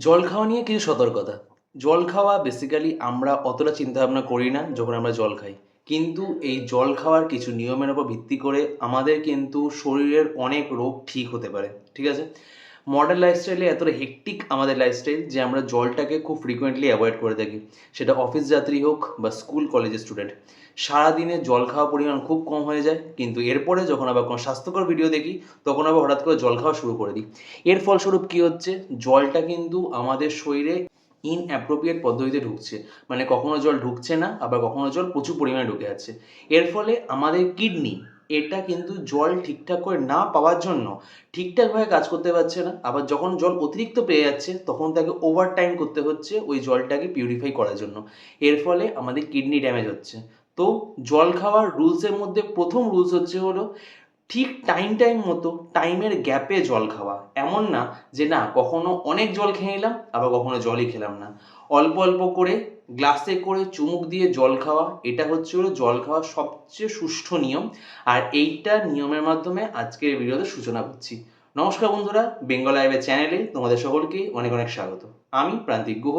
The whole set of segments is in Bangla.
জল খাওয়া নিয়ে কিছু সতর্কতা। জল খাওয়া বেসিক্যালি আমরা অতটা চিন্তা ভাবনা করি না যখন আমরা জল খাই। কিন্তু এই জল খাওয়ার কিছু নিয়মের উপর ভিত্তি করে আমাদের কিন্তু শরীরের অনেক রোগ ঠিক হতে পারে, ঠিক আছে? মডার্ন লাইফস্টাইলে এতটা হেকটিক আমাদের লাইফস্টাইল যে আমরা জলটাকে খুব ফ্রিকোয়েন্টলি অ্যাভয়েড করে থাকি। সেটা অফিস যাত্রী হোক বা স্কুল কলেজের স্টুডেন্ট সারাদিনে জল খাওয়া পরিমাণ খুব কম হয়ে যায়, কিন্তু এরপরে যখন আবার কোনো স্বাস্থ্যকর ভিডিও দেখি, তখন আবার হঠাৎ করে জল খাওয়া শুরু করে দিই। এর ফলস্বরূপ কী হচ্ছে? জলটা কিন্তু আমাদের শরীরে ইনঅ্যাপ্রোপ্রিয়েট পদ্ধতিতে ঢুকছে। মানে কখনো জল ঢুকছে না, আবার কখনো জল প্রচুর পরিমাণে ঢুকে যাচ্ছে। এর ফলে আমাদের কিডনি এটা কিন্তু জল ঠিকঠাক করে না পাওয়ার জন্য ঠিকঠাকভাবে কাজ করতে পারছে না। আবার যখন জল অতিরিক্ত পেয়ে যাচ্ছে, তখন তাকে ওভার টাইম করতে হচ্ছে ওই জলটাকে পিউরিফাই করার জন্য। এর ফলে আমাদের কিডনি ড্যামেজ হচ্ছে। তো জল খাওয়ার রুলসের মধ্যে প্রথম রুলস হচ্ছে হলো ঠিক টাইম টাইম মতো টাইমের গ্যাপে জল খাওয়া। এমন না যে না, কখনো অনেক জল খেয়ে নিলাম আবার কখনো জলই খেলাম না। অল্প অল্প করে গ্লাসে করে চুমুক দিয়ে জল খাওয়া, এটা হচ্ছে হলো জল খাওয়ার সবচেয়ে সুষ্ঠু নিয়ম। আর এইটা নিয়মের মাধ্যমে আজকের ভিডিওতে সূচনা করছি। নমস্কার বন্ধুরা বেঙ্গল আইভের চ্যানেলে তোমাদের সকলকে অনেক অনেক স্বাগত। আমি প্রান্তিক গুহ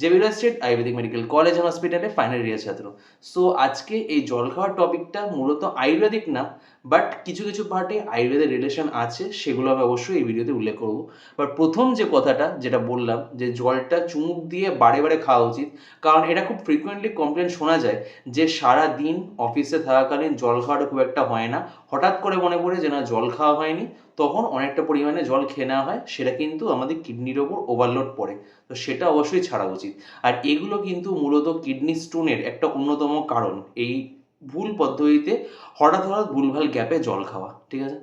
জেভিরা স্টেট আয়ুর্বেদিক মেডিকেল কলেজ হসপিটালে ফাইনাল ইয়ার ছাত্র। সো আজকে এই জল খাওয়ার টপিকটা মূলত আয়ুর্বেদিক না বাট কিছু কিছু পার্টে আয়ুর্বেদের রিলেশন আছে, সেগুলো আমি অবশ্যই এই ভিডিওতে উল্লেখ করব। বাট প্রথম যে কথাটা যেটা বললাম, যে জলটা চুমুক দিয়ে বারে বারে খাওয়া উচিত, কারণ এটা খুব ফ্রিকোয়েন্টলি কমপ্লেন শোনা যায় যে সারা দিন অফিসে থাকাকালীন জল খাওয়াটা খুব একটা হয় না, হঠাৎ করে মনে পড়ে যে না, জল খাওয়া হয়নি, তখন অনেকটা পরিমাণে জল খেয়ে নেওয়া হয়, সেটা কিন্তু আমাদের কিডনির ওপর ওভারলোড পড়ে। তো সেটা অবশ্যই ছাড়া উচিত। আর এগুলো কিন্তু মূলত কিডনি স্টোনের একটা অন্যতম কারণ। এই ভুল পদ্ধতিতে হঠাৎ হঠাৎ ভুলভাল গ্যাপে জল খাওয়া, ঠিক আছে?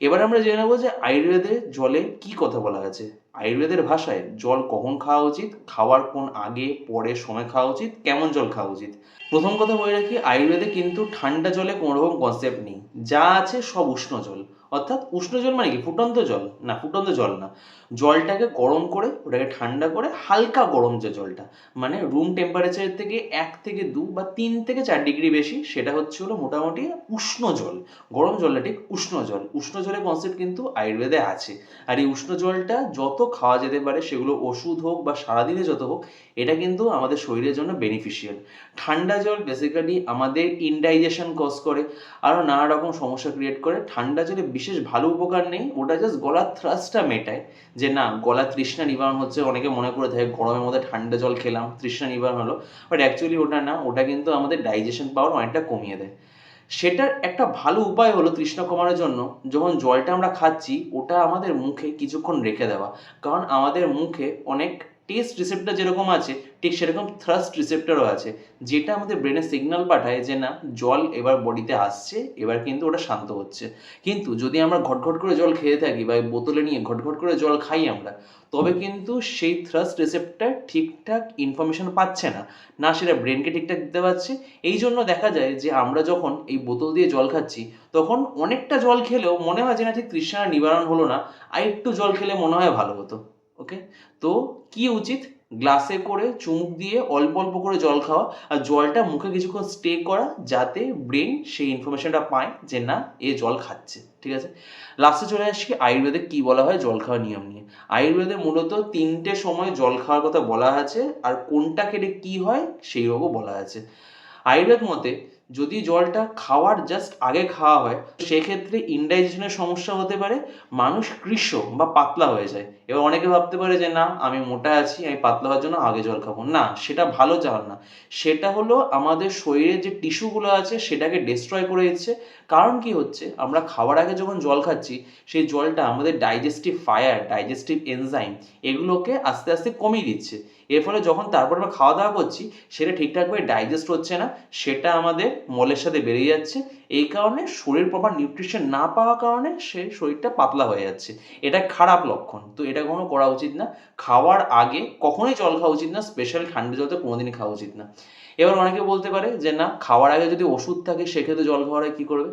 এবার আমরা জেনে নেব যে আয়ুর্বেদে জলে কি কথা বলা আছে আয়ুর্বেদের ভাষায় জল কখন খাওয়া উচিত, খাওয়ার কোন আগে, পরে, সময় খাওয়া উচিত, কেমন জল খাওয়া উচিত? প্রথম কথা বলে রাখি, আয়ুর্বেদে কিন্তু ঠান্ডা জলে কোনো রকম কনসেপ্ট নেই। যা আছে সব উষ্ণ জল। অর্থাৎ উষ্ণ জল মানে কি? ফুটন্ত জল? না, ফুটন্ত জল না। জলটাকে গরম করে, ওটাকে ঠান্ডা করে হালকা গরম যে জলটা। মানে রুম টেম্পারেচারের থেকে এক থেকে দু বা তিন থেকে চার ডিগ্রি বেশি, সেটা হচ্ছে হলো মোটামুটি উষ্ণ জল। গরম জলটা ঠিক উষ্ণ জল। উষ্ণ জলের কনসেপ্ট কিন্তু আয়ুর্বেদে আছে। আর এই উষ্ণ জলটা যত খাওয়া যেতে পারে, সেগুলো ওষুধ হোক বা সারাদিনে যত হোক, এটা কিন্তু আমাদের শরীরের জন্য বেনিফিশিয়াল ঠান্ডা জল বেসিক্যালি আমাদের ইনডাইজেশন কজ করে আরও নানা রকম সমস্যা ক্রিয়েট করে। ঠান্ডা জলে বিশেষ ভালো উপকার নেই, ওটা জাস্ট গলার থ্রাসটা মেটায়। যে না গলা তৃষ্ণা নিবারণ হচ্ছে, অনেকে মনে করে থাকে গরমের মধ্যে ঠান্ডা জল খেলাম, তৃষ্ণা নিবারণ হলো। বাট অ্যাকচুয়ালি ওটা না, ওটা কিন্তু আমাদের ডাইজেশন পাওয়ার অনেকটা কমিয়ে দেয়। সেটার একটা ভালো উপায় হলো তৃষ্ণা কমানোর জন্য, যখন জলটা আমরা খাচ্ছি, ওটা আমাদের মুখে কিছুক্ষণ রেখে দেওয়া। কারণ আমাদের মুখে অনেক টেস্ট রিসেপ্টার যেরকম আছে, ঠিক সেরকম থ্রাস্ট রিসেপ্টারও আছে। যেটা আমাদের ব্রেনে সিগন্যাল পাঠায় যে না, জল এবার বডিতে আসছে, এবার কিন্তু ওটা শান্ত হচ্ছে। কিন্তু যদি আমরা ঘটঘট করে জল খেয়ে থাকি বা বোতলে নিয়ে ঘটঘট করে জল খাই আমরা, তবে কিন্তু সেই থ্রাস্ট রিসেপ্টার ঠিকঠাক ইনফরমেশন পাচ্ছে না। না, সেটা ব্রেনকে ঠিকঠাক দিতে পারছে। এই জন্য দেখা যায় যে আমরা যখন এই বোতল দিয়ে জল খাচ্ছি, তখন অনেকটা জল খেলেও মনে হয় যে না, ঠিক তৃষ্ণা নিবারণ হলো না আর একটু জল খেলে মনে হয় ভালো হতো। ওকে? তো কি উচিত? গ্লাসে করে চুমুক দিয়ে অল্প অল্প করে জল খাওয়া আর জলটা মুখে কিছুক্ষণ স্টে করা যাতে ব্রেন সেই ইনফরমেশনটা পায় যে না, এ জল খাচ্ছে, ঠিক আছে? লাস্টে চলে আসি, আয়ুর্বেদে কি বলা হয় জল খাওয়ার নিয়ম নিয়ে। আয়ুর্বেদে মূলত তিনটে সময় জল খাওয়ার কথা বলা আছে আর কোনটা কেটে কি হয় সেই রোগও বলা আছে। আয়ুর্বেদ মতে, যদি জলটা খাওয়ার জাস্ট আগে খাওয়া হয়, সেক্ষেত্রে ইনডাইজেশনের সমস্যা হতে পারে, মানুষ কৃষ্ণ বা পাতলা হয়ে যায়। এবার অনেকে ভাবতে পারে যে, না, আমি মোটা আছি, আমি পাতলা হওয়ার জন্য আগে জল খাব। না, সেটা ভালো যাওয়ার না। সেটা হলো আমাদের শরীরের যে টিস্যুগুলো আছে, সেটাকে ডিস্ট্রয় করে দিচ্ছে। কারণ কি হচ্ছে? আমরা খাওয়ার আগে যখন জল খাচ্ছি, সেই জলটা আমাদের ডাইজেস্টিভ ফায়ার ডাইজেস্টিভ এনজাইম এগুলোকে আস্তে আস্তে কমিয়ে দিচ্ছে। এর ফলে যখন তারপর আমরা খাওয়া দাওয়া করছি, সেটা ঠিকঠাকভাবে ডাইজেস্ট হচ্ছে না, সেটা আমাদের মলের সাথে বেরিয়ে যাচ্ছে। এই কারণে শরীর প্রপার নিউট্রিশন না পাওয়ার কারণে সে শরীরটা পাতলা হয়ে যাচ্ছে। এটা খারাপ লক্ষণ। তো এটা কোনো করা উচিত না। খাওয়ার আগে কখনোই জল খাওয়া উচিত না স্পেশাল ঠান্ডা জল তো কোনোদিনই খাওয়া উচিত না। এবার অনেকে বলতে পারে যে, না, খাওয়ার আগে যদি ওষুধ থাকে, সেক্ষেত্রে জল খাওয়ার আগে কী করবে?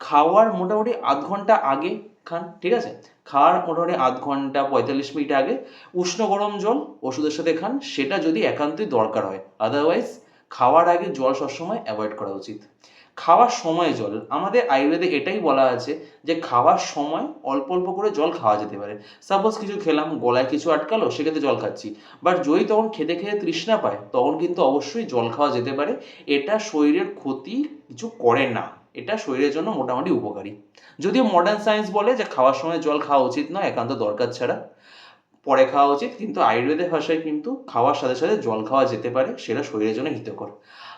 খাওয়ার মোটামুটি আধ ঘণ্টা আগে খান, ঠিক আছে? খাওয়ার মোটামুটি আধ ঘণ্টা, পঁয়তাল্লিশ মিনিট আগে উষ্ণ গরম জল ওষুধের সাথে খান, সেটা যদি একান্তই দরকার হয়। আদারওয়াইজ খাওয়ার আগে জল সবসময় অ্যাভয়েড করা উচিত। খাওয়ার সময় জল। আমাদের আয়ুর্বেদে এটাই বলা আছে যে খাওয়ার সময় অল্প অল্প করে জল খাওয়া যেতে পারে। সাপোজ কিছু খেলাম, গলায় কিছু আটকালো, সেক্ষেত্রে জল খাচ্ছি। বাট যদি তখন খেতে খেতে তৃষ্ণা পায়, তখন কিন্তু অবশ্যই জল খাওয়া যেতে পারে। এটা শরীরের ক্ষতি কিছু করে না। এটা শরীরের জন্য মোটামুটি উপকারী। যদিও মডার্ন সায়েন্স বলে যে খাওয়ার সময় জল খাওয়া উচিত নয়, একান্ত দরকার ছাড়া। পরে খাওয়া উচিত, কিন্তু আয়ুর্বেদের ভাষায় কিন্তু খাওয়ার সাথে সাথে জল খাওয়া যেতে পারে, সেটা শরীরের জন্য হিতকর।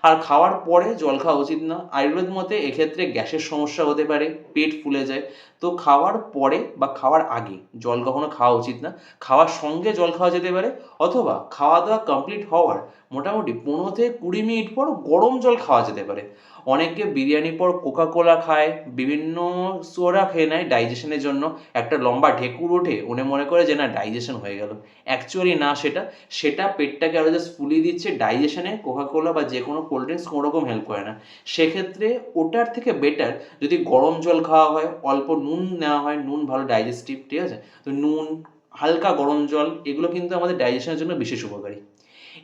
আর খাওয়ার পরে জল খাওয়া উচিত না। আয়ুর্বেদ মতে এক্ষেত্রে গ্যাসের সমস্যা হতে পারে, পেট ফুলে যায়। তো খাওয়ার পরে বা খাওয়ার আগে জল কখনো খাওয়া উচিত না। খাওয়ার সঙ্গে জল খাওয়া যেতে পারে অথবা খাওয়া দাওয়া কমপ্লিট হওয়ার মোটামুটি পনেরো থেকে কুড়ি মিনিট পর গরম জল খাওয়া যেতে পারে। অনেকে বিরিয়ানির পর কোকা কোলা খায়, বিভিন্ন সোডা খেয়ে নেয় ডাইজেশনের জন্য। একটা লম্বা ঢেকুর ওঠে, উনি মনে করে যে না ডাইজেশন হয়ে গেল। অ্যাকচুয়ালি না সেটা সেটা পেটটাকে আরও জাস্ট ফুলিয়ে দিচ্ছে ডাইজেশনে কোকা কোলা বা যে কোনো কোল্ড ড্রিঙ্কস কোনো রকম হেল্প করে না। সেক্ষেত্রে ওটার থেকে বেটার যদি গরম জল খাওয়া হয়, অল্প নুন নেওয়া হয়, নুন ভালো ডাইজেস্টিভ ঠিক আছে? তো নুন, হালকা গরম জল, এগুলো কিন্তু আমাদের ডাইজেশনের জন্য বিশেষ উপকারী।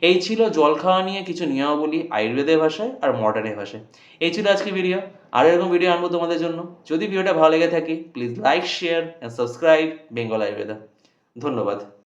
এই ছিল জল খাওয়া নিয়ে কিছু নিয়মাবলী আয়ুর্বেদের ভাষায় আর মডার্নের ভাষায়। এই ছিল আজকে ভিডিও আর এরকম ভিডিও আনব তোমাদের জন্য। যদি ভিডিওটা ভালো লেগে থাকে please like share and subscribe Bengal Ayurveda ধন্যবাদ।